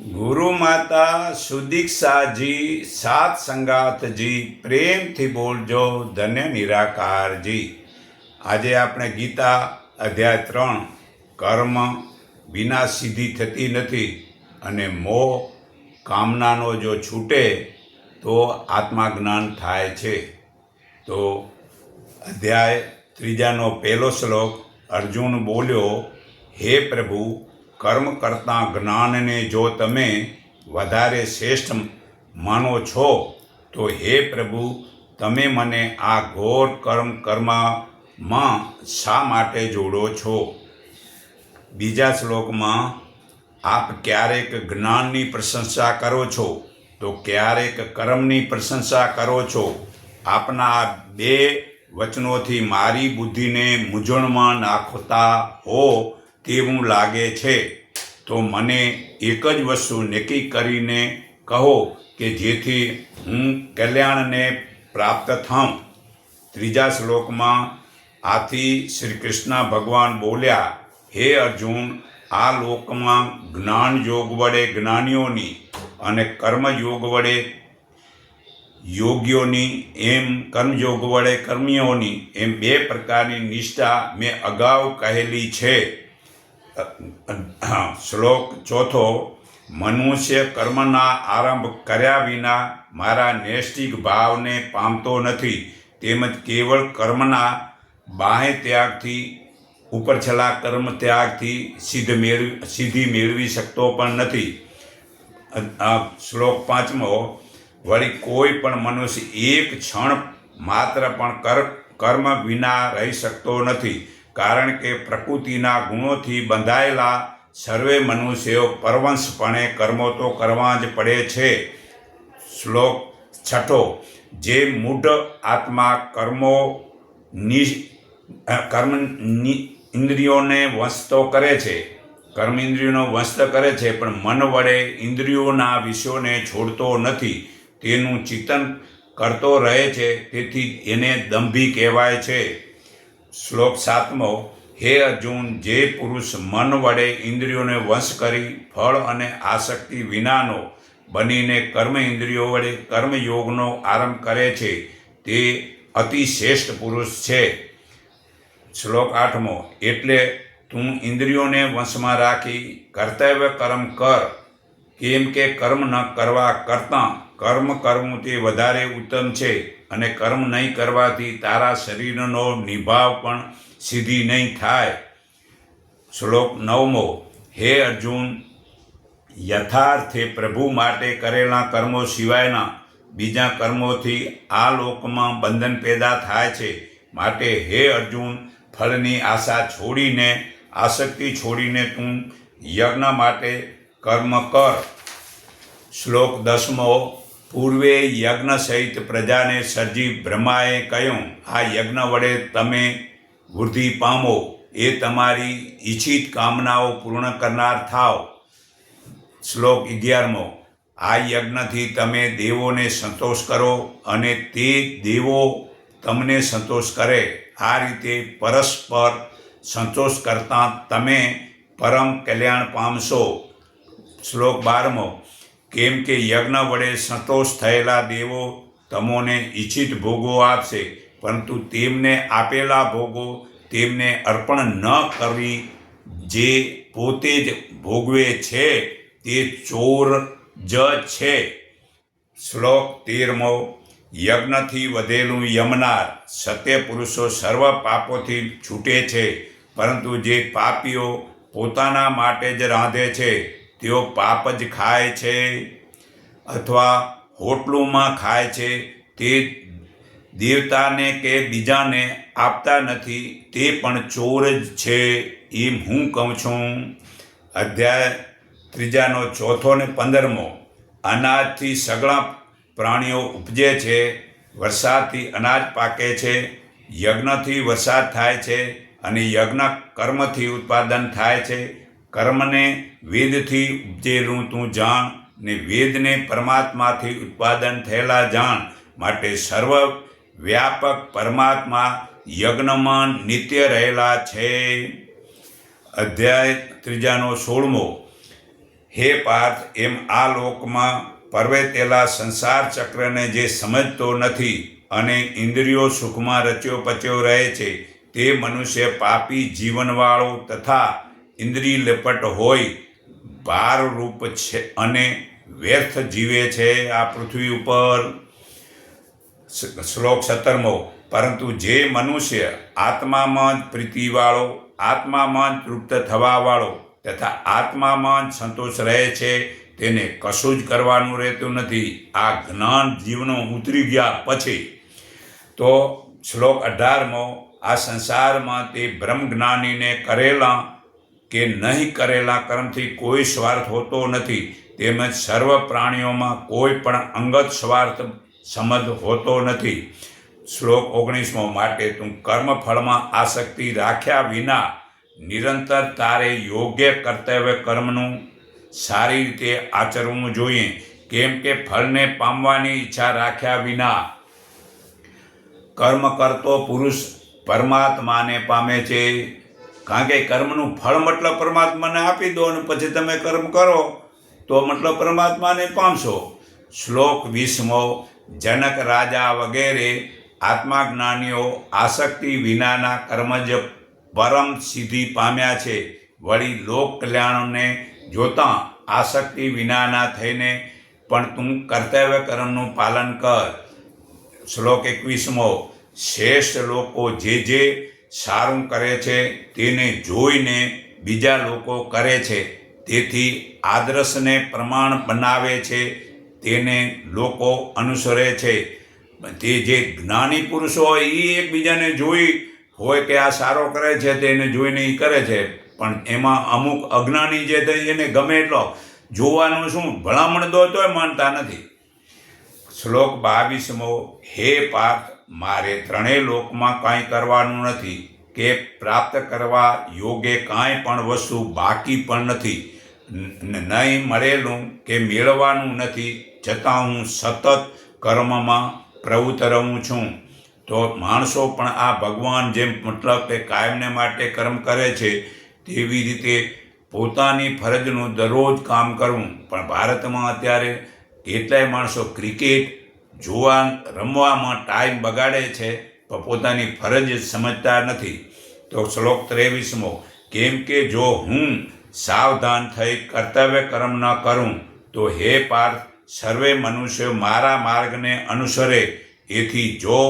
ગુરુ માતા સુદીક્ષાજી, સાત સંગાતજી, પ્રેમથી બોલજો, ધન્ય નિરાકારજી. આજે આપણે ગીતા અધ્યાય ત્રણ, કર્મ વિના સિદ્ધિ થતી નથી અને મોહ કામનાનો જો છૂટે, તો આત્માજ્ઞાન થાય છે. તો અધ્યાય ત્રીજાનો પહેલો શ્લોક, અર્જુન બોલ્યો, હે પ્રભુ કર્મ કરતાં જ્ઞાનને જો તમે વધારે શ્રેષ્ઠ માનો છો, તો હે પ્રભુ, તમે મને આ ઘોર કર્મ કર્મમાં શા માટે જોડો છો? બીજા શ્લોકમાં, આપ ક્યારેક જ્ઞાનની પ્રશંસા કરો છો? તો ક્યારેક કર્મની પ્રશંસા કરો છો? આપના આ બે વચનોથી મારી બુદ્ધિને મૂંઝવણમાં નાખતા હો તેવું લાગે છે? તો મને એક જ વસ્તુ નક્કી કરીને કહો કે જેથી હું કલ્યાણને પ્રાપ્ત થાઉં. ત્રીજા શ્લોકમાં આથી શ્રી કૃષ્ણ ભગવાન બોલ્યા, હે અર્જુન, આ લોકમાં જ્ઞાન યોગ વડે જ્ઞાનીઓની અને કર્મયોગ વડે યોગ્યોની એમ કર્મયોગ વડે કર્મીઓની એમ બે પ્રકારની નિષ્ઠા મેં અગાઉ કહેલી છે. શ્લોક ચોથો, મનુષ્ય કર્મના આરંભ કર્યા વિના મારા નૈષ્ટિક ભાવને પામતો નથી. તેમજ કેવળ કર્મના બાહ્ય ત્યાગથી ઉપરછલા કર્મ ત્યાગથી સિદ્ધ મેળવી સિદ્ધિ મેળવી શકતો પણ નથી. શ્લોક પાંચમો, વળી કોઈ પણ મનુષ્ય એક ક્ષણ માત્ર પણ કર, કર્મ વિના રહી શકતો નથી. કારણ કે પ્રકૃતિના ગુણોથી બંધાયેલા સર્વે મનુષ્યો પરવંશપણે કર્મો તો કરવા જ પડે છે. શ્લોક છઠ્ઠો, જે મૂઢ આત્મા કર્મો નિ કર્મ ઇન્દ્રિયોને વસ્તો કરે છે. કર્મ ઇન્દ્રિયોનો વશ કરે છે, પણ મન વડે ઇન્દ્રિયોના વિષયોને છોડતો નથી. તેનું ચિંતન કરતો રહે છે, તેથી એને દંભી કહેવાય છે. શ્લોક સાતમો, હે અર્જુન, જે પુરુષ મન વડે ઇન્દ્રિયોને વંશ કરી ફળ અને આસક્તિ વિનાનો બનીને કર્મ ઇન્દ્રિયો વડે કર્મયોગનો આરંભ કરે છે, તે અતિ શ્રેષ્ઠ પુરુષ છે. શ્લોક આઠમો, એટલે તું ઇન્દ્રિયોને વંશમાં રાખી કર્તવ્ય કર્મ કર, કેમ કે કર્મ ન કરવા કરતાં કર્મ કરવું તે વધારે ઉત્તમ છે. અને કર્મ નહીં કરવાથી તારા શરીરનો નિભાવ પણ સીધી નહીં થાય. શ્લોક નવમો, હે અર્જુન, યથાર્થે પ્રભુ માટે કરેલા કર્મો સિવાયના બીજા કર્મોથી આ લોકમાં બંધન પેદા થાય છે. માટે હે અર્જુન, ફળની આશા છોડીને, આસક્તિ છોડીને તું યજ્ઞ માટે કર્મ કર. શ્લોક દસમો પૂર્વે યજ્ઞ સહિત પ્રજાને સર્જી બ્રહ્માએ કહ્યું, આ યજ્ઞ વડે તમે વૃદ્ધિ પામો. એ તમારી ઈચ્છિત કામનાઓ પૂર્ણ કરનાર થાવ શ્લોક અગિયારમો, આ યજ્ઞથી તમે દેવોને સંતોષ કરો અને તે દેવો તમને સંતોષ કરે. આ રીતે પરસ્પર સંતોષ કરતાં તમે પરમ કલ્યાણ પામશો. શ્લોક બારમો કેમ કે યજ્ઞ વડે સંતોષ થયેલા દેવો તમોને ઈચ્છિત ભોગો આપશે, પરંતુ તેમને આપેલા ભોગો તેમને અર્પણ ન કરવી જે પોતે જ ભોગવે છે, તે ચોર જ છે. શ્લોક તેરમો, યજ્ઞથી વધેલું યમનાર સત્ય પુરુષો સર્વ પાપોથી છૂટે છે, પરંતુ જે પાપીઓ પોતાના માટે જ રાંધે છે તેઓ પાપ જ ખાય છે અથવા હોટલોમાં ખાય છે. તે દેવતાને કે બીજાને આપતા નથી. તે પણ ચોર જ છે એમ હું કહું છું. અધ્યાય ત્રીજાનો ચોથો ને પંદરમો. અનાજથી સગળા પ્રાણીઓ ઉપજે છે, વરસાદથી અનાજ પાકે છે, યજ્ઞથી વરસાદ થાય છે અને યજ્ઞ કર્મથી ઉત્પાદન થાય છે. કર્મને વેદથી ઉપજેલું તું જાણ ને વેદને પરમાત્માથી ઉત્પાદન થયેલા જાણ માટે સર્વ વ્યાપક પરમાત્મા યજ્ઞમાં નિત્ય રહેલા છે. અધ્યાય ત્રીજાનો સોળમો. હે પાર્થ, એમ આ લોકમાં પરવેતેલા સંસાર ચક્રને જે સમજતો નથી અને ઇન્દ્રિયો સુખમાં રચ્યો પચ્યો રહે છે, તે મનુષ્ય પાપી જીવનવાળો તથા ઇન્દ્રિય લપટ હોય ભારરૂપ છે અને વ્યર્થ જીવે છે આ પૃથ્વી ઉપર. શ્લોક સત્તરમો, પરંતુ જે મનુષ્ય આત્મામાં જ પ્રીતિવાળો, આત્મામાં જ તૃપ્ત થવાવાળો તથા આત્મામાં જ સંતોષ રહે છે, તેને કશું જ કરવાનું રહેતું નથી. આ જ્ઞાન જીવનો ઉતરી ગયા પછી. તો શ્લોક અઢારમો, આ સંસારમાં તે બ્રહ્મ જ્ઞાનીને કરેલા કે નહીં કરેલા કર્મથી કોઈ સ્વાર્થ હોતો નથી, તેમજ સર્વ પ્રાણીઓમાં કોઈ પણ અંગત સ્વાર્થ સમજ હોતો નથી. શ્લોક ઓગણીસમો, માટે તું કર્મફળમાં આસક્તિ રાખ્યા વિના નિરંતર તારે યોગ્ય કર્તવ્ય કર્મનું સારી રીતે આચરવું જોઈએ. કેમ કે ફળને પામવાની ઈચ્છા રાખ્યા વિના કર્મ કરતો પુરુષ પરમાત્માને પામે છે. કારણ કે કર્મનું ફળ મતલબ પરમાત્માને આપી દો અને પછી તમે કર્મ કરો, તો મતલબ પરમાત્માને પામશો શ્લોક વીસમો, જનક રાજા વગેરે આત્માજ્ઞાનીઓ આસક્તિ વિનાના કર્મ જ પરમ સિદ્ધિ પામ્યા છે. વળી લોક કલ્યાણને જોતાં આસક્તિ વિનાના થઈને પણ તું કર્તવ્ય કર્મનું પાલન કર. શ્લોક એકવીસમો, શ્રેષ્ઠ લોકો જે જે સારું કરે છે, તેને જોઈને બીજા લોકો કરે છે. તેથી આદર્શને પ્રમાણ બનાવે છે, તેને લોકો અનુસરે છે. તે જે જ્ઞાની પુરુષો હોય એ એકબીજાને જોઈ હોય કે આ સારો કરે છે તેને જોઈને એ કરે છે. પણ એમાં અમુક અજ્ઞાની જે થઈ એને ગમે એટલો જોવાનું શું, ભલામણ દો તોય માનતા નથી. શ્લોક બાવીસમો, હે પાર્થ મારે ત્રણેય લોકમાં કાંઈ કરવાનું નથી. કે પ્રાપ્ત કરવા યોગ્ય કાંઈ પણ વસ્તુ બાકી પણ નથી. નહીં મળેલું કે મેળવવાનું નથી છતાં હું સતત કર્મમાં પ્રવૃત્ત રહું છું. તો માણસો પણ આ ભગવાન જેમ મતલબ કે કાયમને માટે કર્મ કરે છે, તેવી રીતે પોતાની ફરજનું દરરોજ કામ કરવું. પણ ભારતમાં અત્યારે કેટલાય માણસો ક્રિકેટ જોવા રમવામાં ટાઈમ બગાડે છે, પણ પોતાની ફરજ સમજતા નથી. તો શ્લોક ત્રેવીસમો, કેમ કે જો હું સાવધાન થઈ કર્તવ્ય કર્મ ન કરું, તો હે પાર્થ, સર્વે મનુષ્ય મારા માર્ગને અનુસરે. એથી જો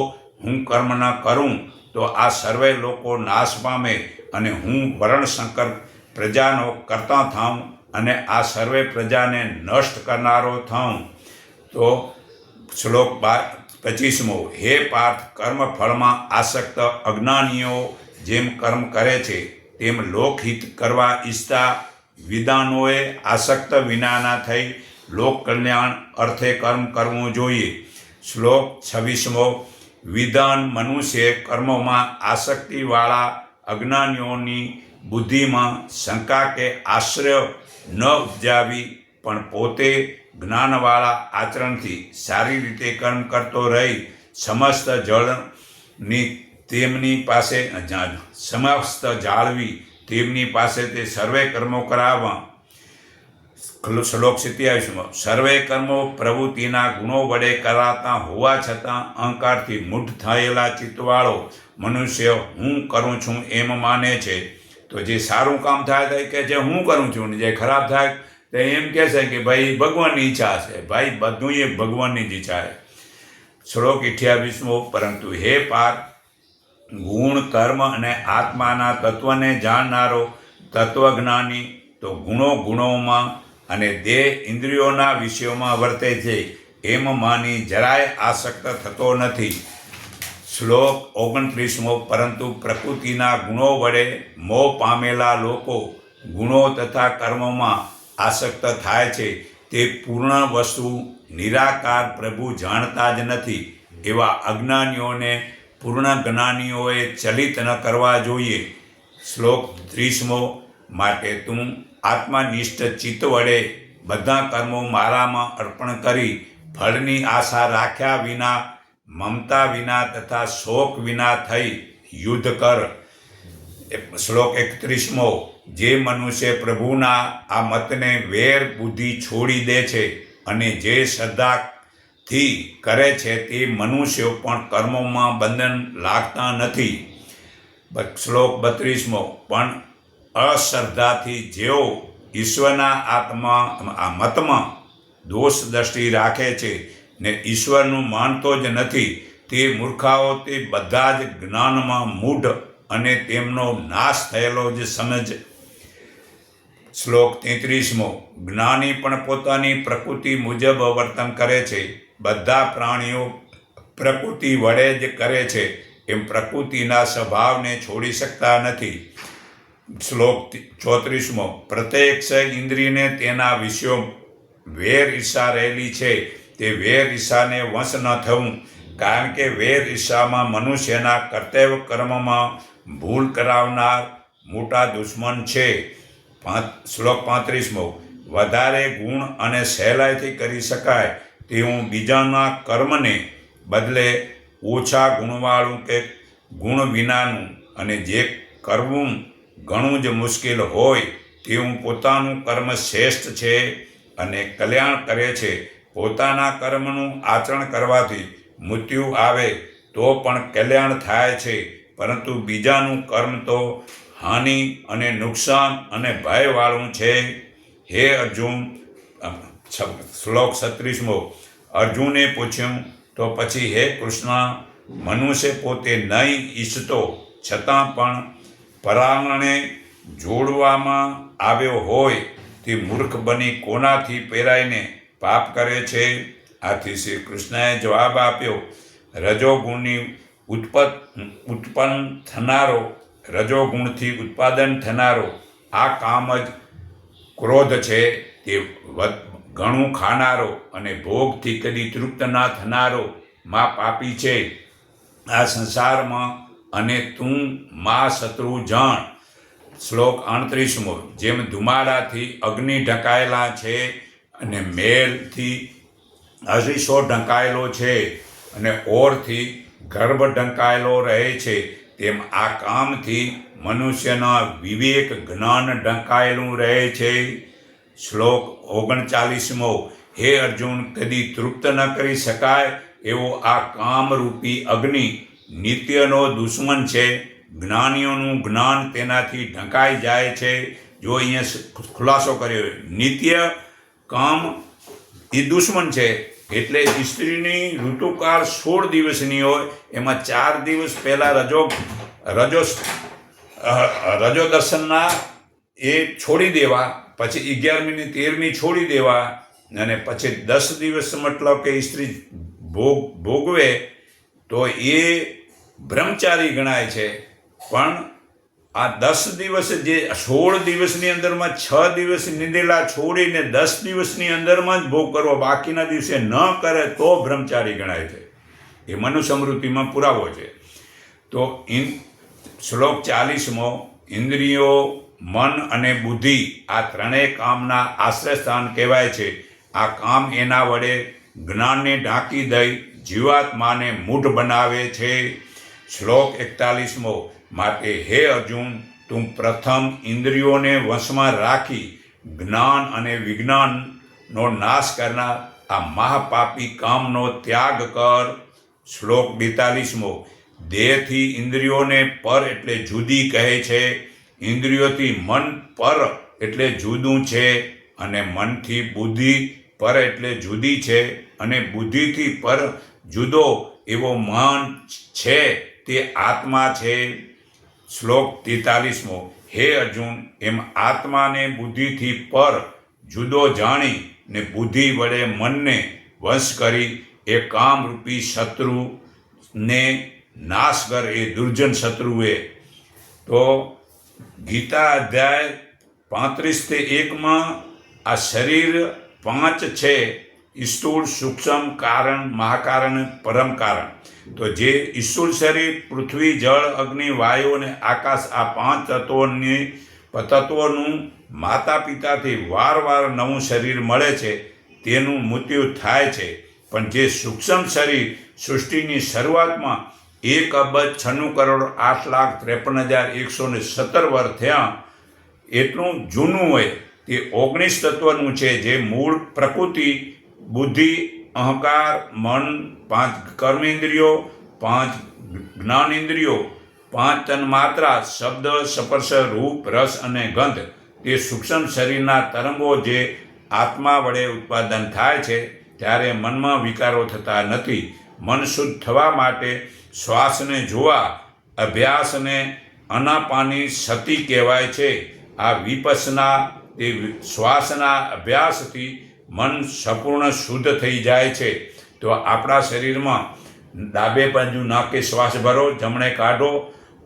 હું કર્મ ન કરું, તો આ સર્વે લોકો નાશ પામે અને હું વર્ણશંકર પ્રજાનો કરતા થાઉં અને આ સર્વે પ્રજાને નષ્ટ કરનારો થાઉં. તો શ્લોક બાર, પચીસમો, હે પાર્થ, કર્મ ફળમાં આસક્ત અજ્ઞાનીઓ જેમ કર્મ કરે છે, તેમ લોકહિત કરવા ઈચ્છતા વિધાનોએ આસક્ત વિનાના થઈ લોક કલ્યાણ અર્થે કર્મ કરવું જોઈએ. શ્લોક છવ્વીસમો, વિધાન મનુષ્ય કર્મોમાં આસક્તિવાળા અજ્ઞાનીઓની બુદ્ધિમાં શંકા કે આશ્રય ન ઉપજાવી પણ પોતે જ્ઞાનવાળા આચરણથી સારી રીતે કર્મ કરતો રહી સમસ્ત જળની તેમની પાસે જા- સમસ્ત જાળવી તેમની પાસે તે સર્વે કર્મો કરાવવા. શ્લોક સિત્યાવીસમાં સર્વે કર્મો પ્રવૃત્તિના ગુણો વડે કરાતા હોવા છતાં અહંકારથી મૂઢ થયેલા ચિત્તવાળો મનુષ્ય હું કરું છું એમ માને છે. તો જે સારું કામ થાય તો કે છે હું કરું છું ને જે ખરાબ થાય તો એમ કહેશે કે ભાઈ, ભગવાનની ઈચ્છા છે. ભાઈ બધું એ ભગવાનની જ ઈચ્છા છે. શ્લોક અઠ્યાવીસમો, પરંતુ હે પાર, ગુણ, કર્મ અને આત્માના તત્વને જાણનારો તત્વજ્ઞાની તો ગુણો ગુણોમાં અને દેહ ઇન્દ્રિયોના વિષયોમાં વર્તે છે. એમ માની જરાય આસક્ત થતો નથી. શ્લોક ઓગણત્રીસમો, પરંતુ પ્રકૃતિના ગુણો વડે મોહ પામેલા લોકો ગુણો તથા કર્મોમાં આસક્ત થાય છે તે પૂર્ણ વસ્તુ નિરાકાર પ્રભુ જાણતા જ નથી. એવા અજ્ઞાનીઓને પૂર્ણ જ્ઞાનીઓએ ચલિત ન કરવા જોઈએ. શ્લોક ત્રીસમો, માટે તું આત્મનિષ્ઠ ચિત્ત વડે બધા કર્મો મારામાં અર્પણ કરી, ફળની આશા રાખ્યા વિના, મમતા વિના તથા શોક વિના થઈ યુદ્ધ કર. શ્લોક એકત્રીસમો જે મનુષ્ય પ્રભુના આ મતને વેર બુદ્ધિ છોડી દે છે અને જે શ્રદ્ધાથી કરે છે તે મનુષ્યો પણ કર્મોમાં બંધન લાગતા નથી. શ્લોક બત્રીસમો, પણ અશ્રદ્ધાથી જેઓ ઈશ્વરના આત્મા, આ મતમાં દોષ દ્રષ્ટિ રાખે છે ને ઈશ્વરનું માનતો જ નથી, તે મૂર્ખાઓ તે બધા જ જ્ઞાનમાં મૂઢ અને તેમનો નાશ થયેલો જ સમજ શ્લોક તેત્રીસમો, જ્ઞાની પણ પોતાની પ્રકૃતિ મુજબ વર્તન કરે છે. બધા પ્રાણીઓ પ્રકૃતિ વડે જ કરે છે. એમ પ્રકૃતિના સ્વભાવને છોડી શકતા નથી. શ્લોક ચોત્રીસમો પ્રત્યક્ષ ઇન્દ્રિયને તેના વિષયો વેર ઈર્ષા રહેલી છે. તે વેર ઈર્ષાને વંશ ન થવું, કારણ કે વેર ઈર્ષામાં મનુષ્યના કર્તવ્ય કર્મમાં ભૂલ કરાવનાર મોટા દુશ્મન છે. શ્લોક પાંત્રીસમો, વધારે ગુણ અને સહેલાઈથી કરી શકાય તેવું બીજાના કર્મને બદલે ઓછા ગુણવાળું કે ગુણ વિનાનું અને જે કરવું ઘણું જ મુશ્કેલ હોય તેવું પોતાનું કર્મ શ્રેષ્ઠ છે અને કલ્યાણ કરે છે. પોતાના કર્મનું આચરણ કરવાથી મૃત્યુ આવે તો પણ કલ્યાણ થાય છે. પરંતુ બીજાનું કર્મ તો હાનિ અને નુકસાન અને ભયવાળું છે. હે અર્જુન શ્લોક છત્રીસમો, અર્જુને પૂછ્યું, તો પછી હે કૃષ્ણ, મનુષ્ય પોતે નહીં ઈચ્છતો, છતાં પણ પરાંગણે જોડવામાં આવ્યો હોય તે મૂર્ખ બની કોનાથી પેરાઈને પાપ કરે છે? આથી શ્રી કૃષ્ણએ જવાબ આપ્યો, રજોગુણની ઉત્પત, ઉત્પન્ન થનારો રજોગુણથી ઉત્પાદન થનારો આ કામ જ ક્રોધ છે તે ઘણું ખાનારો અને ભોગથી કદી તૃપ્ત ના થનારો મા પાપી છે. આ સંસારમાં અને તું મા શત્રુ જણ. શ્લોક અણત્રીસમો જેમ ધુમાડાથી અગ્નિ ઢંકાયેલા છે અને મેલથી અરીસો ઢંકાયેલો છે અને ઓરથી ગર્ભ ઢંકાયેલો રહે છે. તેમ આ કામથી મનુષ્યના વિવેક જ્ઞાન ઢંકાયેલું રહે છે. શ્લોક ઓગણચાલીસમો, હે અર્જુન, કદી તૃપ્ત ન કરી શકાય એવો આ કામરૂપી અગ્નિ નિત્યનો દુશ્મન છે. જ્ઞાનીઓનું જ્ઞાન તેનાથી ઢંકાઈ જાય છે. જો અહીંયા ખુલાસો કર્યો, નિત્ય કામ એ દુશ્મન છે એટલે સ્ત્રીની ઋતુકાળ સોળ દિવસની હોય, એમાં ચાર દિવસ પહેલાં રજો રજો રજો દર્શનના એ છોડી દેવા, પછી અગિયારમીની તેરમી છોડી દેવા, અને પછી દસ દિવસ મતલબ કે સ્ત્રી ભોગ, ભોગવે, તો એ બ્રહ્મચારી ગણાય છે. પણ આ દસ દિવસ જે સોળ દિવસની અંદરમાં છ દિવસ નિંદેલા છોડીને દસ દિવસની અંદરમાં જ ભોગ કરવો બાકીના દિવસે ન કરે તો બ્રહ્મચારી ગણાય છે. એ મનુસ્મૃતિમાં પુરાવો છે. તો ઇન શ્લોક ચાલીસમો, ઇન્દ્રિયો, મન અને બુદ્ધિ આ ત્રણેય કામના આશ્રય સ્થાન કહેવાય છે. આ કામ એના વડે જ્ઞાનને ઢાંકી દઈ જીવાત્માને મૂઢ બનાવે છે. શ્લોક એકતાલીસમો માટે હે અર્જુન, તું પ્રથમ ઇન્દ્રિયોને વશમાં રાખી જ્ઞાન અને વિજ્ઞાનનો નાશ કરનાર આ મહાપાપી કામનો ત્યાગ કર. શ્લોક બેતાલીસમો, દેહથી ઇન્દ્રિયોને પર એટલે જુદી કહે છે. ઇન્દ્રિયોથી મન પર એટલે જુદું છે અને મનથી બુદ્ધિ પર એટલે જુદી છે અને બુદ્ધિથી પર જુદો એવો મન છે તે આત્મા છે. શ્લોક તેતાલીસમો, હે અર્જુન, એમ આત્માને બુદ્ધિથી પર જુદો જાણી ને બુદ્ધિ વડે મનને વંશ કરી એ કામરૂપી શત્રુને નાશ કર એ દુર્જન શત્રુએ. તો ગીતા અધ્યાય પાંત્રીસ તે એકમાં આ શરીર પાંચ છે. સ્થૂળ સૂક્ષ્મ કારણ, મહાકારણ, પરમ કારણ. તો જે ઈશ્વર શરીર, પૃથ્વી, જળ, અગ્નિ, વાયુ અને આકાશ આ પાંચ તત્વોની તત્વોનું માતા પિતાથી વારવાર નવું શરીર મળે છે, તેનું મૃત્યુ થાય છે. પણ જે સૂક્ષ્મ શરીર સૃષ્ટિની શરૂઆતમાં એક અબજ છન્નું કરોડ આઠ લાખ ત્રેપન હજાર એકસો ને સત્તર વર્ષ થયા. એટલું જૂનું હોય, તે ઓગણીસ તત્વનું છે, જે મૂળ પ્રકૃતિ બુદ્ધિ, અહંકાર, મન, પાંચ કર્મેન્દ્રિયો, પાંચ જ્ઞાનેન્દ્રિયો, પાંચ તન્માત્રા, શબ્દ, સ્પર્શ, રૂપ, રસ અને ગંધ. તે સૂક્ષ્મ શરીરના તરંગો જે આત્મા વડે ઉત્પાદન થાય છે, ત્યારે મનમાં વિકારો થતા નથી. મન શુદ્ધ થવા માટે શ્વાસને જોવા, અભ્યાસને અનાપાની સતી કહેવાય છે. આ વિપસના, તે શ્વાસના અભ્યાસથી મન સંપૂર્ણ શુદ્ધ થઈ જાય છે. તો આપણા શરીરમાં ડાબે બાજુ નાકે શ્વાસ ભરો, જમણે કાઢો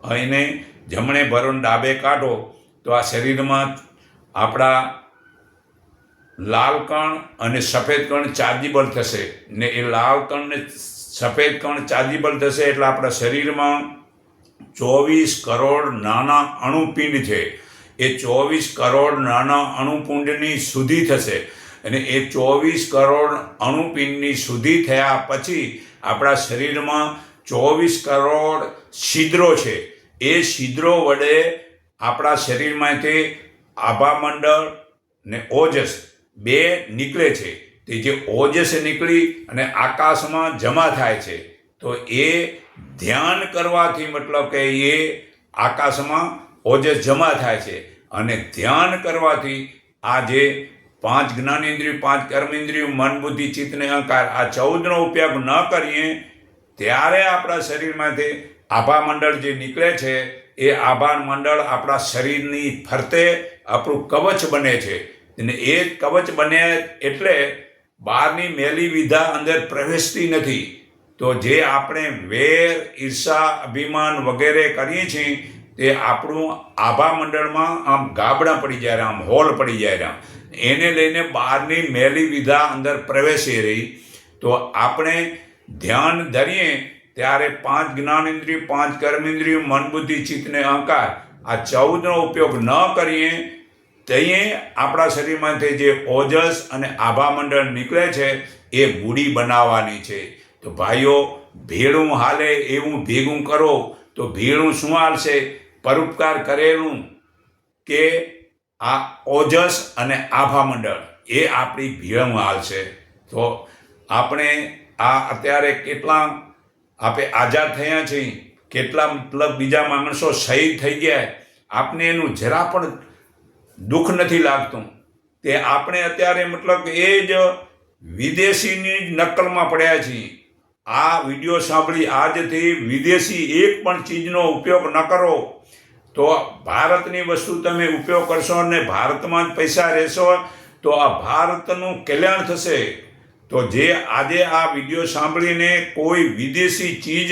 અને જમણે ભરો ડાબે કાઢો. તો આ શરીરમાં આપણા લાલ કણ અને સફેદ કણ ચાર્જેબલ થશે. ને એ લાલ કણ ને સફેદ કણ ચાર્જેબલ થશે એટલે આપણા શરીરમાં ચોવીસ કરોડ નાના અણુપિંડ છે. એ ચોવીસ કરોડ નાના અણુપુંડની શુદ્ધિ થશે. અને એ ચોવીસ કરોડ અણુપિંડની શુદ્ધિ થયા પછી આપણા શરીરમાં ચોવીસ કરોડ છિદ્રો છે. એ છિદ્રો વડે આપણા શરીરમાંથી આભામંડળ ને ઓજસ બે નીકળે છે. તે જે ઓજસ નીકળી અને આકાશમાં જમા થાય છે. તો એ ધ્યાન કરવાથી મતલબ કે એ આકાશમાં ઓજસ જમા થાય છે. અને ધ્યાન કરવાથી આ જે પાંચ જ્ઞાનેન્દ્રિય, પાંચ કર્મેન્દ્રિય, મન, બુદ્ધિ ચિત્તને અહંકાર, આ ચૌદનો ઉપયોગ ન કરીએ, ત્યારે આપણા શરીરમાંથી આભા મંડળ જે નીકળે છે, એ આભા મંડળ આપણા શરીરની ફરતે આપણું કવચ બને છે. અને એ કવચ બને એટલે બહારની મેલી વિધા અંદર પ્રવેશતી નથી. તો જે આપણે વેર, ઈર્ષા, અભિમાન વગેરે કરીએ છીએ, તે આપણું આભા મંડળમાં આમ ગાબડા પડી જાય આમ હોલ પડી જાય આમ. એને લઈને બહારની મેલી વિધા અંદર પ્રવેશી રહી. તો આપણે ધ્યાન ધરીએ ત્યારે પાંચ જ્ઞાનેન્દ્રિય, પાંચ કર્મેન્દ્રિય મન બુદ્ધિ ચિત્તને અહંકાર આ ચૌદનો ઉપયોગ ન કરીએ તઈએ આપણા શરીરમાંથી જે ઓજસ અને આભા મંડળ નીકળે છે એ મૂડી બનાવવાની છે. તો ભાઈઓ, ભેળું હાલે એવું ભેગું કરો. તો ભેળું શું હાલશે? પરોપકાર કરેલું કે આ ઓજસ અને આભા મંડળ એ આપણી ભીયમાલ છે. તો આપણે આ અત્યારે કેટલા આપણે આઝાદ થયા છીએ કેટલા મતલબ બીજા માણસો શહીદ થઈ ગયા, આપને એનું જરા પણ દુઃખ નથી લાગતું. તે આપણે અત્યારે મતલબ એ જ વિદેશીની જ નકલમાં પડ્યા છીએ. આ વીડિયો સાંભળી આજથી વિદેશી એક પણ ચીજનો ઉપયોગ ન કરો. તો ભારતની વસ્તુ તમે ઉપયોગ કરશો અને ભારતમાં જ પૈસા રહેશો, તો આ ભારતનું કલ્યાણ થશે. તો જે આજે આ વીડિયો સાંભળીને કોઈ વિદેશી ચીજ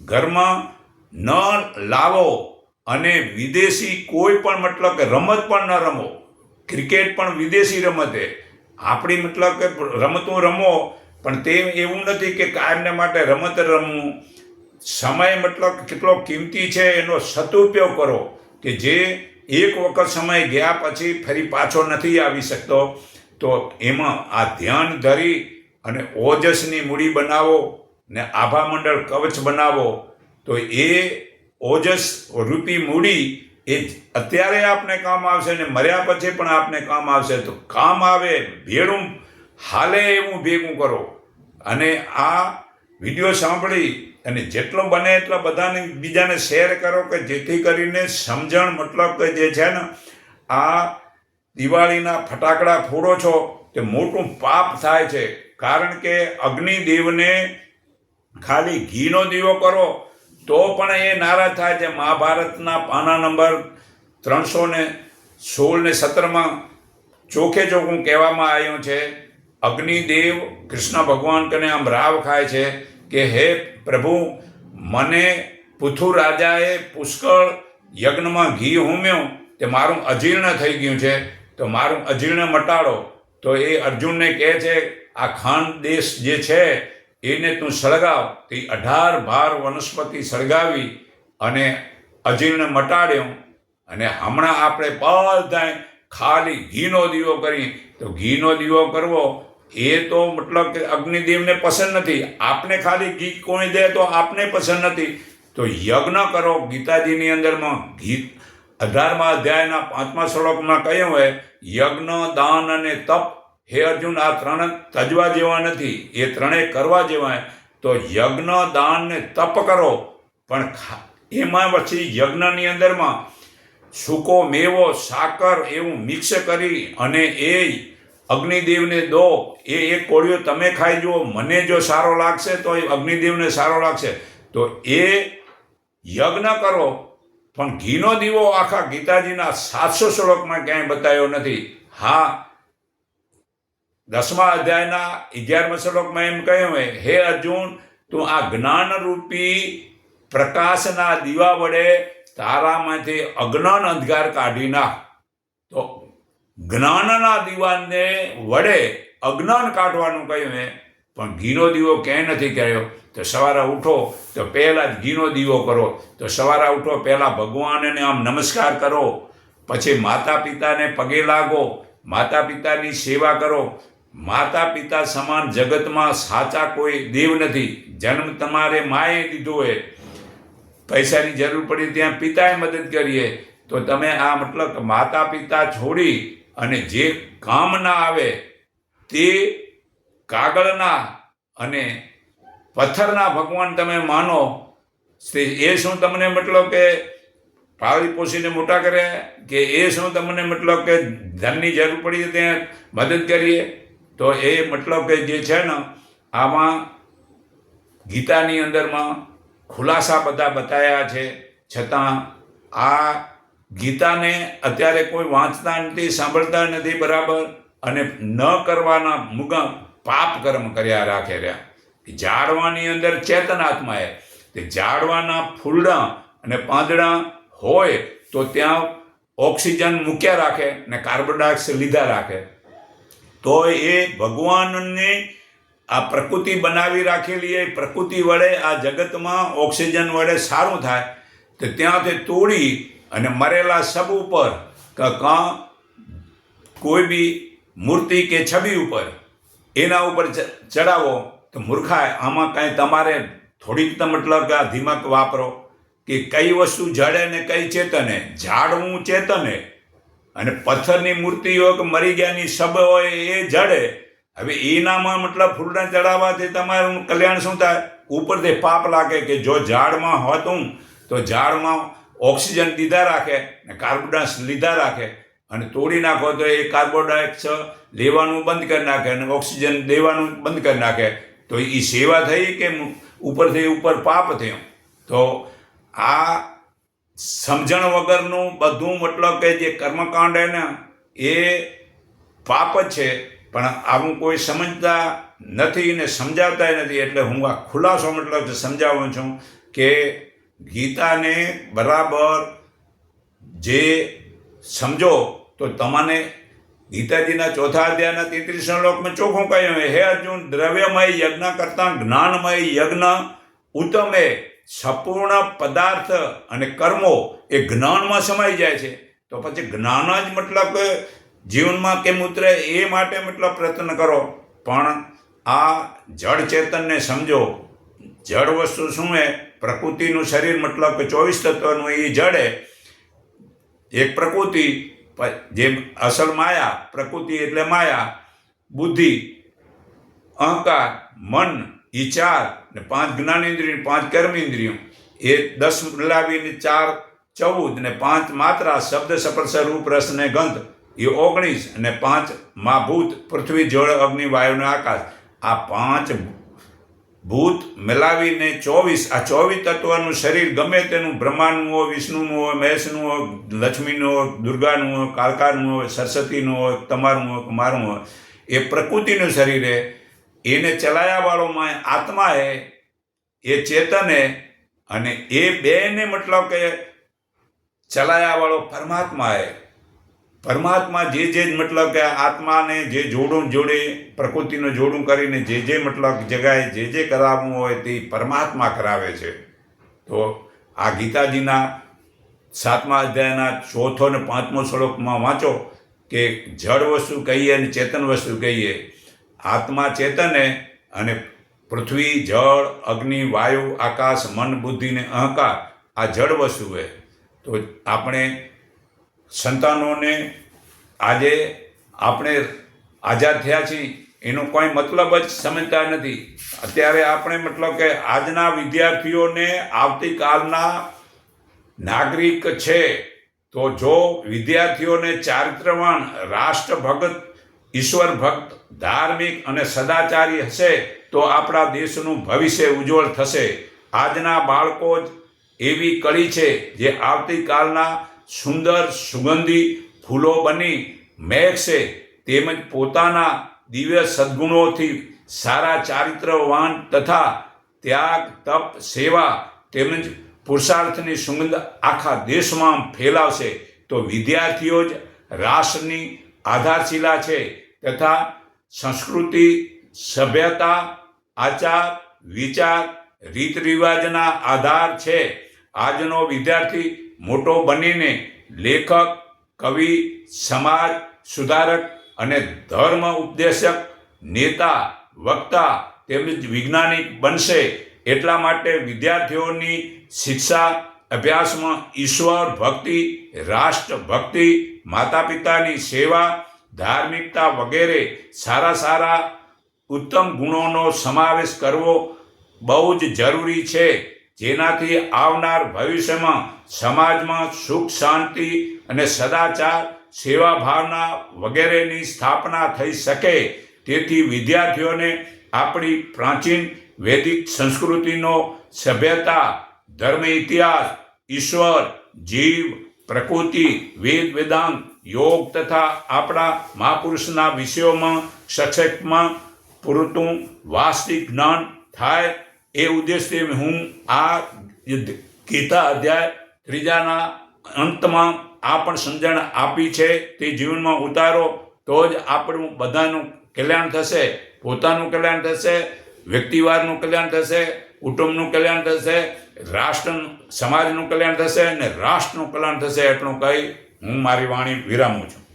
ઘરમાં ન લાવો અને વિદેશી કોઈ પણ મતલબ કે રમત પણ ન રમો, ક્રિકેટ પણ વિદેશી રમતે, આપણી મતલબ કે રમતો રમો, પણ તે એવું નથી કે કાયમને માટે રમત રમવું સમય મતલબ કેટલો કિંમતી છે એનો સદુપયોગ કરો કે જે એક વખત સમય ગયા પછી ફરી પાછો નથી આવી શકતો. તો એમાં આ ધ્યાન ધરી અને ઓજસની મૂડી બનાવો ને આભામંડળ કવચ બનાવો. તો એ ઓજસ રૂપી મૂડી એ અત્યારે આપને કામ આવશે ને મર્યા પછી પણ આપને કામ આવશે. તો કામ આવે ભેળું હાલે એવું ભેગું કરો. અને આ વીડિયો સાંભળી અને જેટલો બને એટલા બધાને બીજાને શેર કરો કે જેથી કરીને સમજણ મતલબ કે જે છે ને, આ દિવાળીના ફટાકડા ફોડો છો તે મોટું પાપ થાય છે. કારણ કે અગ્નિદેવને ખાલી ઘીનો દીવો કરો તો પણ એ નારાજ થાય છે. મહાભારતના પાના નંબર ત્રણસો ને સોળ ને સત્તરમાં ચોખે ચોખ્ખું કહેવામાં આવ્યું છે, અગ્નિદેવ કૃષ્ણ ભગવાન કને આમ રાવ ખાય છે કે હે પ્રભુ, મને પૃથુ રાજાએ પુષ્કળ યજ્ઞમાં ઘી હોમ્યો તે મારું અજીર્ણ થઈ ગયું છે, તો મારું અજીર્ણ મટાડો. તો એ અર્જુનને કહે છે, આ ખાંડ દેશ જે છે, એને તું સળગાવ. તે અઢાર ભાર વનસ્પતિ સળગાવી અને અજીર્ણ મટાડ્યો. અને હમણાં આપણે બધાએ ખાલી ઘીનો દીવો કરી. તો ઘીનો દીવો કરવો એ તો મતલબ કે અગ્નિદેવને પસંદ નથી. આપને ખાલી ઘી કોઈ દે તો આપને પસંદ નથી. તો યજ્ઞ કરો ગીતાજીની અંદરમાં. ઘી અઢારમા અધ્યાયના પાંચમા શ્લોકમાં કહ્યું હોય, યજ્ઞ, દાન અને તપ, હે અર્જુન, આ ત્રણ તજવા જેવા નથી. એ ત્રણેય કરવા જેવા તો યજ્ઞ, દાન ને તપ કરો. પણ એમાં પછી યજ્ઞની અંદરમાં સૂકો, મેવો, સાકર એવું મિક્સ કરી અને એ અગ્નિદેવને દો. એ એક કોળિયો તમે ખાઈ જુઓ. મને જો સારો લાગશે તો એ અગ્નિદેવને સારો લાગશે. તો એ યજ્ઞ કરો. પણ ઘીનો દીવો આખા ગીતાજીના સાતસો શ્લોકમાં ક્યાંય બતાવ્યો નથી. હા, દસમા અધ્યાયના અગિયારમા શ્લોકમાં એમ કહ્યું હોય, હે અર્જુન, તું આ જ્ઞાનરૂપી પ્રકાશના દીવા વડે તારામાંથી અજ્ઞાન અંધકાર કાઢી નાખ. તો જ્ઞાનના દીવાનને વડે અજ્ઞાન કાઢવાનું કહ્યું મેં. પણ ઘીનો દીવો ક્યાંય નથી કર્યો. તો સવારે ઉઠો, તો પહેલાં જ ઘીનો દીવો કરો. તો સવારે ઉઠો, પહેલાં ભગવાનને આમ નમસ્કાર કરો. પછી માતા પિતાને પગે લાગો. માતા પિતાની સેવા કરો. માતા પિતા સમાન જગતમાં સાચા કોઈ દેવ નથી. જન્મ તમારે માએ દીધો હોય પૈસાની જરૂર પડી ત્યાં પિતાએ મદદ કરીએ. તો તમે આ મતલબ માતા પિતા છોડી અને જે કામ ના આવે તે કાગળના અને પથ્થરના ભગવાન તમે માનો એ શું તમને મતલબ કે પાળી પોષીને મોટા કરે કે એ શું તમને મતલબ કે ધનની જરૂર પડી ત્યાં મદદ કરીએ? તો એ મતલબ કે જે છે ને, આમાં ગીતાની અંદરમાં ખુલાસા બધા બતાવ્યા છે. છતાં આ ગીતાને અત્યારે કોઈ વાંચતા નથી, સાંભળતા નથી બરાબર, અને ન કરવાના મુગા પાપ કર્મ કર્યા રાખે રહ્યા. ઝાડવાની અંદર ચેતન આત્માએ, તે ઝાડવાના ફૂલડા અને પાંદડા હોય તો ત્યાં ઓક્સિજન મૂક્યા રાખે ને કાર્બન ડાયોક્સાઇડ લીધા રાખે. તો એ ભગવાનની આ પ્રકૃતિ બનાવી રાખેલી એ પ્રકૃતિ વડે આ જગતમાં ઓક્સિજન વડે સારું થાય. તો ત્યાંથી તોડી અને મરેલા સબ ઉપર કે કાં કોઈ બી મૂર્તિ કે છબી ઉપર એના ઉપર ચડાવો તો મૂર્ખાય. આમાં કાંઈ તમારે થોડીક તો મતલબ કે દિમાગ વાપરો કે કઈ વસ્તુ જડે ને કઈ ચેતને? ઝાડવું ચેતને. અને પથ્થરની મૂર્તિ હોય કે મરી ગયાની સબ હોય એ જડે. હવે એનામાં મતલબ ફૂલડા ચડાવવાથી તમારું કલ્યાણ શું થાય? ઉપરથી પાપ લાગે કે જો ઝાડમાં હોતું તો ઝાડમાં ઓક્સિજન લીધા રાખે ને કાર્બન ડાયોક્સાઇડ લીધા રાખે અને તોડી નાખો તો એ કાર્બન ડાયોક્સાઇડ લેવાનું બંધ કરી નાખે અને ઓક્સિજન દેવાનું બંધ કરી નાખે. તો એ સેવા થઈ કે ઉપરથી ઉપર પાપ થયો? તો આ સમજણ વગરનું બધું મતલબ કે જે કર્મકાંડ એને એ પાપ જ છે. પણ આવું કોઈ સમજતા નથી ને સમજાવતા નથી. એટલે હું આ ખુલાસો મતલબ સમજાવું છું કે ગીતાને બરાબર જે સમજો, તો તમને ગીતાજીના ચોથા અધ્યાયના તેત્રીસ શ્લોકમાં ચોખ્ખું કહ્યું હે અર્જુન, દ્રવ્યમય યજ્ઞ કરતાં જ્ઞાનમય યજ્ઞ ઉત્તમે સંપૂર્ણ પદાર્થ અને કર્મો એ જ્ઞાનમાં સમાઈ જાય છે. તો પછી જ્ઞાન જ મતલબ જીવનમાં કેમ ઉતરે એ માટે મતલબ પ્રયત્ન કરો. પણ આ જળ ચેતનને સમજો. જળ વસ્તુ શું હે? પ્રકૃતિનું શરીર મતલબ કે ચોવીસ તત્વનું એ જડે. એક પ્રકૃતિ જેમ અસલ માયા, પ્રકૃતિ એટલે માયા, બુદ્ધિ, અહંકાર, મન એ ચાર ને પાંચ જ્ઞાનેન્દ્રિય પાંચ કર્મેન્દ્રિયો. એ દસ મિલાવીને ચાર ચૌદ ને પાંચ માત્રા, શબ્દ સ્પર્શ રૂપ, રસ ને ગંધ. એ ઓગણીસ અને પાંચ મહાભૂત પૃથ્વી, જળ, અગ્નિ વાયુ ને આકાશ. આ પાંચ ભૂત મિલાવીને ચોવીસ, આ ચોવીસ તત્વનું શરીર ગમે તેનું બ્રહ્માનું હોય, વિષ્ણુનું હોય, મહેશનું હોય, લક્ષ્મીનું હોય, દુર્ગાનું હોય કાળકાનું હોય, સરસ્વતીનું હોય, તમારું હોય મારું હોય, એ પ્રકૃતિનું શરીર એને ચલાયાવાળોમાં આત્મા હે એ ચેતન હે અને એ બેને મતલબ કે ચલાયાવાળો પરમાત્મા હે પરમાત્મા જે જે મતલબ કે આત્માને જે જોડું જોડે, પ્રકૃતિનું જોડું કરીને જે જે મતલબ જગાએ જે જે કરાવવું હોય તે પરમાત્મા કરાવે છે. તો આ ગીતાજીના સાતમા અધ્યાયના ચોથો ને પાંચમો શ્લોકમાં વાંચો કે જળ વસ્તુ કહીએ અને ચેતન વસ્તુ કહીએ. આત્મા ચેતને અને પૃથ્વી, જળ, અગ્નિ, વાયુ, આકાશ, મન, બુદ્ધિ ને અહંકાર આ જળ વસ્તુ હે તો આપણે સંતાનોને આજે આપણે આઝાદ થયા છીએ, એનો કોઈ મતલબ જ સમજતા નથી. અત્યારે આપણે મતલબ કે આજના વિદ્યાર્થીઓને આવતીકાલના નાગરિક છે, તો જો વિદ્યાર્થીઓને ચારિત્રવાન રાષ્ટ્રભગત ઈશ્વર ભક્ત, ધાર્મિક અને સદાચારી હશે, તો આપણા દેશનું ભવિષ્ય ઉજ્જવળ થશે. આજના બાળકો જ એવી કળી છે, જે આવતીકાલના સુંદર સુગંધી ફૂલો બની મહેકશે તેમજ પોતાના દિવ્ય સદ્ગુણોથી સારા ચારિત્રવાન તથા ત્યાગ, તપ, સેવા તેમજ પુરુષાર્થની સુગંધ આખા દેશમાં ફેલાવશે. તો વિદ્યાર્થીઓ જ રાષ્ટ્રની આધારશિલા છે તથા સંસ્કૃતિ, સભ્યતા, આચાર, વિચાર રીત રિવાજના આધાર છે. આજનો વિદ્યાર્થી મોટો બનીને લેખક, કવિ, સમાજ, સુધારક અને ધર્મ ઉપદેશક, નેતા, વક્તા તેમજ વૈજ્ઞાનિક બનશે એટલા માટે વિદ્યાર્થીઓની શિક્ષા, અભ્યાસમાં ઈશ્વર ભક્તિ રાષ્ટ્ર ભક્તિ માતા પિતાની સેવા, ધાર્મિકતા વગેરે સારા સારા ઉત્તમ ગુણોનો સમાવેશ કરવો બહુ જ જરૂરી છે. જેનાથી આવનાર ભવિષ્યમાં સમાજમાં સુખ, શાંતિ અને સદાચાર, સેવા ભાવના વગેરેની સ્થાપના થઈ શકે તેથી વિદ્યાર્થીઓને આપણી પ્રાચીન વૈદિક સંસ્કૃતિનો સભ્યતા, ધર્મ, ઇતિહાસ, ઈશ્વર, જીવ, પ્રકૃતિ, વેદ, વેદાંત, યોગ તથા આપણા મહાપુરુષના વિષયોમાં સક્ષેપમાં પૂરતું વાસ્તવિક જ્ઞાન થાય એ ઉદ્દેશથી હું આ ગીતા અધ્યાય ત્રીજાના અંતમાં આ પણ સમજણ આપી છે, તે જીવનમાં ઉતારો, તો જ આપણું બધાનું કલ્યાણ થશે, પોતાનું કલ્યાણ થશે વ્યક્તિવારનું કલ્યાણ થશે, કુટુંબનું કલ્યાણ થશે રાષ્ટ્ર સમાજનું કલ્યાણ થશે અને રાષ્ટ્રનું કલ્યાણ થશે એટલું કહી હું મારી વાણી વિરામું છું.